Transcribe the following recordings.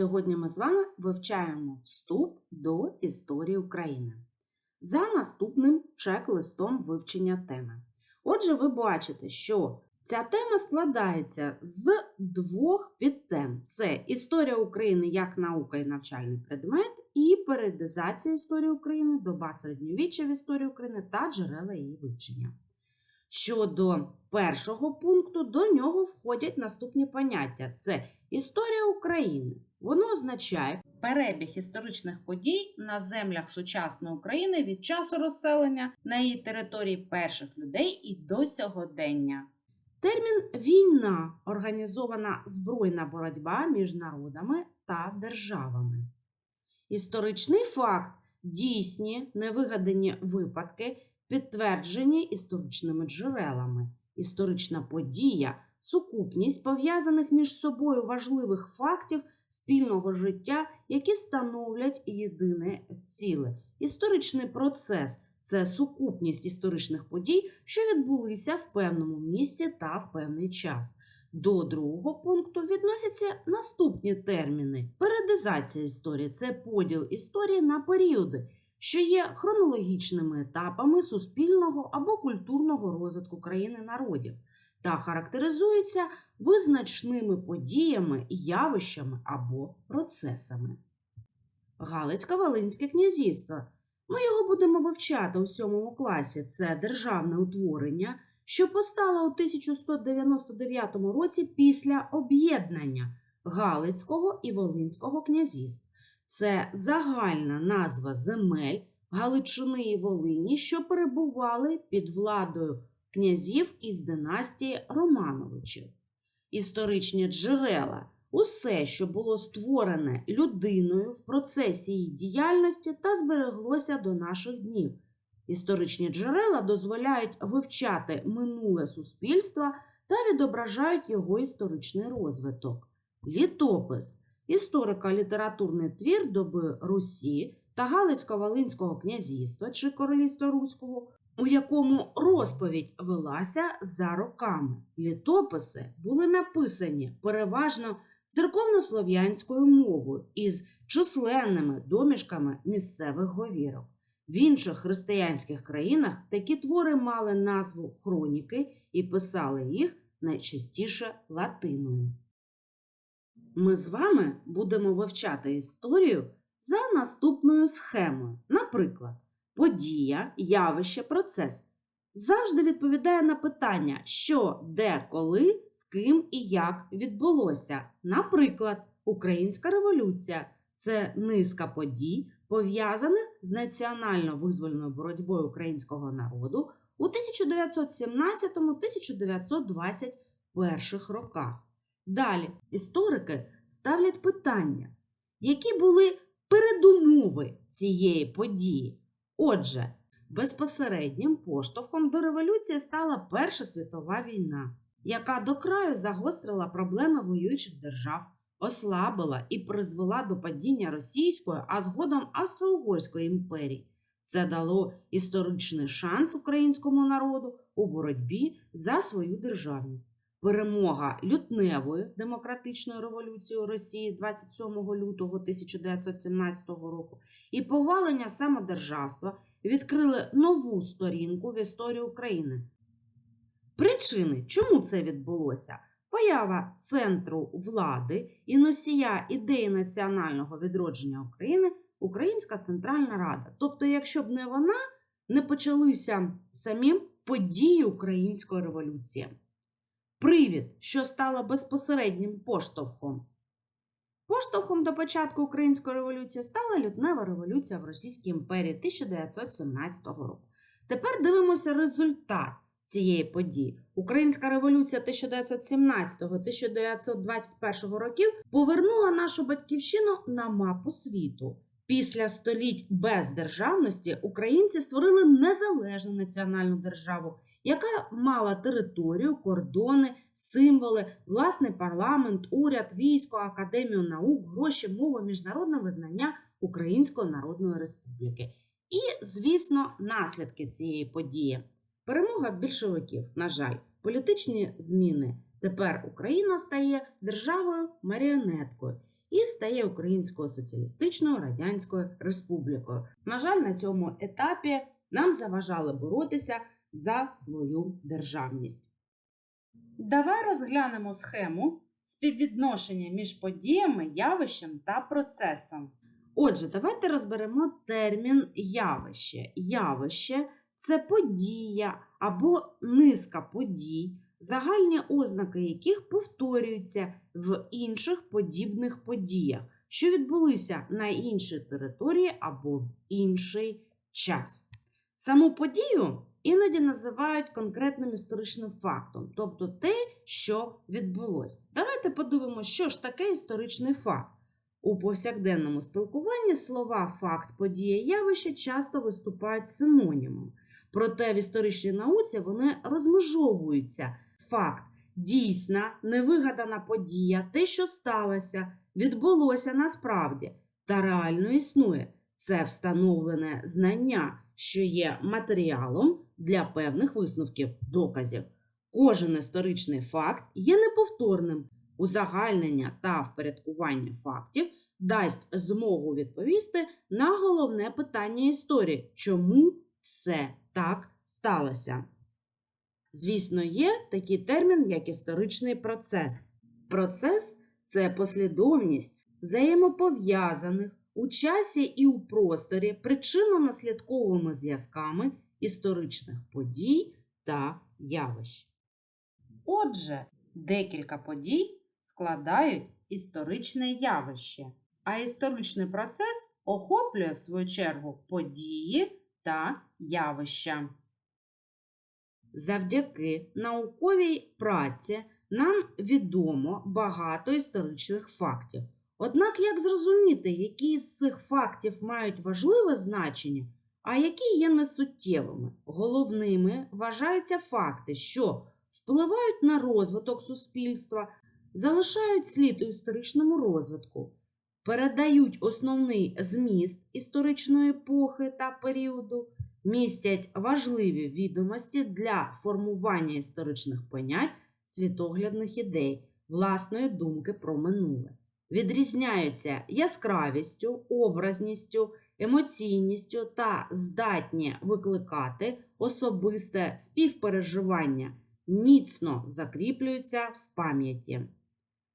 Сьогодні ми з вами вивчаємо вступ до історії України за наступним чек-листом вивчення теми. Отже, ви бачите, що ця тема складається з двох підтем: це історія України як наука і навчальний предмет, і періодизація історії України, доба середньовіччя в історії України та джерела її вивчення. Щодо першого пункту, до нього входять наступні поняття: це історія України. Воно означає перебіг історичних подій на землях сучасної України від часу розселення на її території перших людей і до сьогодення. Термін війна організована збройна боротьба між народами та державами. Історичний факт дійсні невигадані випадки, підтверджені історичними джерелами. Історична подія, сукупність пов'язаних між собою важливих фактів спільного життя, які становлять єдине ціле. Історичний процес це сукупність історичних подій, що відбулися в певному місці та в певний час. До другого пункту відносяться наступні терміни: періодизація історії це поділ історії на періоди, що є хронологічними етапами суспільного або культурного розвитку країни народів, та характеризується визначними подіями, явищами або процесами. Галицько-Волинське князівство. Ми його будемо вивчати у сьомому класі. Це державне утворення, що постало у 1199 році після об'єднання Галицького і Волинського князівств. Це загальна назва земель Галичини і Волині, що перебували під владою князів із династії Романовичів. Історичні джерела усе, що було створене людиною в процесі її діяльності та збереглося до наших днів. Історичні джерела дозволяють вивчати минуле суспільства та відображають його історичний розвиток. Літопис історико-літературний твір доби Русі та Галицько-Волинського князівства чи Королівства Руського, у якому розповідь велася за роками. Літописи були написані переважно церковнослов'янською мовою із численними домішками місцевих говірок. В інших християнських країнах такі твори мали назву хроніки і писали їх найчастіше латиною. Ми з вами будемо вивчати історію за наступною схемою. Наприклад, подія, явище, процес завжди відповідає на питання, що, де, коли, з ким і як відбулося. Наприклад, Українська революція це низка подій, пов'язаних з національно-визвольною боротьбою українського народу у 1917-1921 роках. Далі історики ставлять питання, які були передумови цієї події. Отже, безпосереднім поштовхом до революції стала Перша світова війна, яка до краю загострила проблеми воюючих держав, ослабила і призвела до падіння Російської, а згодом Австро-Угорської імперії. Це дало історичний шанс українському народу у боротьбі за свою державність. Перемога лютневої демократичної революції у Росії 27 лютого 1917 року і повалення самодержавства відкрили нову сторінку в історії України. Причини, чому це відбулося? Поява центру влади і носія ідеї національного відродження України Українська Центральна Рада. Тобто, якщо б не вона, не почалися самі події Української революції. Привід, що стало безпосереднім поштовхом. Поштовхом до початку Української революції стала лютнева революція в Російській імперії 1917 року. Тепер дивимося результат цієї події. Українська революція 1917-1921 років повернула нашу батьківщину на мапу світу. Після століть бездержавності українці створили незалежну національну державу, яка мала територію, кордони, символи, власний парламент, уряд, військо, академію наук, гроші, мову, міжнародне визнання Української Народної Республіки. І, звісно, наслідки цієї події. Перемога більшовиків, на жаль, політичні зміни. Тепер Україна стає державою маріонеткою. і стає Українською Соціалістичною Радянською Республікою. На жаль, на цьому етапі нам заважали боротися за свою державність. Давай розглянемо схему співвідношення між подіями, явищем та процесом. Отже, давайте розберемо термін явище. Явище це подія або низка подій, загальні ознаки яких повторюються в інших подібних подіях, що відбулися на іншій території або в інший час. Саму подію іноді називають конкретним історичним фактом, тобто те, що відбулося. Давайте подивимося, що ж таке історичний факт. У повсякденному спілкуванні слова факт, подія, явище часто виступають синонімом. Проте в історичній науці вони розмежовуються. Факт дійсна, невигадана подія, те, що сталося, відбулося насправді та реально існує. Це встановлене знання, що є матеріалом для певних висновків, доказів. Кожен історичний факт є неповторним. Узагальнення та впорядкування фактів дасть змогу відповісти на головне питання історії, чому все так сталося. Звісно, є такий термін, як історичний процес. Процес це послідовність взаємопов'язаних у часі і у просторі причинно-наслідковими зв'язками історичних подій та явищ. Отже, декілька подій складають історичне явище, а історичний процес охоплює в свою чергу події та явища. Завдяки науковій праці нам відомо багато історичних фактів. Однак як зрозуміти, які з цих фактів мають важливе значення, а які є несуттєвими? Головними вважаються факти, що впливають на розвиток суспільства, залишають слід у історичному розвитку, передають основний зміст історичної епохи та періоду, містять важливі відомості для формування історичних понять, світоглядних ідей, власної думки про минуле. Відрізняються яскравістю, образністю, емоційністю та здатні викликати особисте співпереживання, міцно закріплюються в пам'яті.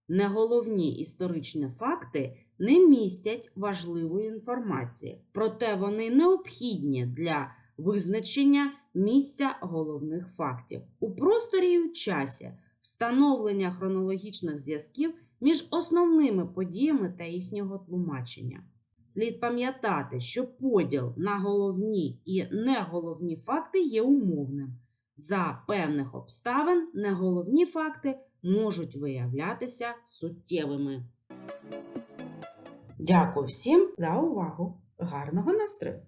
Неголовні історичні факти не містять важливої інформації, проте вони необхідні для визначення місця головних фактів у просторі і у часі, встановлення хронологічних зв'язків між основними подіями та їхнього тлумачення. Слід пам'ятати, що поділ на головні і неголовні факти є умовним. За певних обставин неголовні факти можуть виявлятися суттєвими. Дякую всім за увагу! Гарного настрою!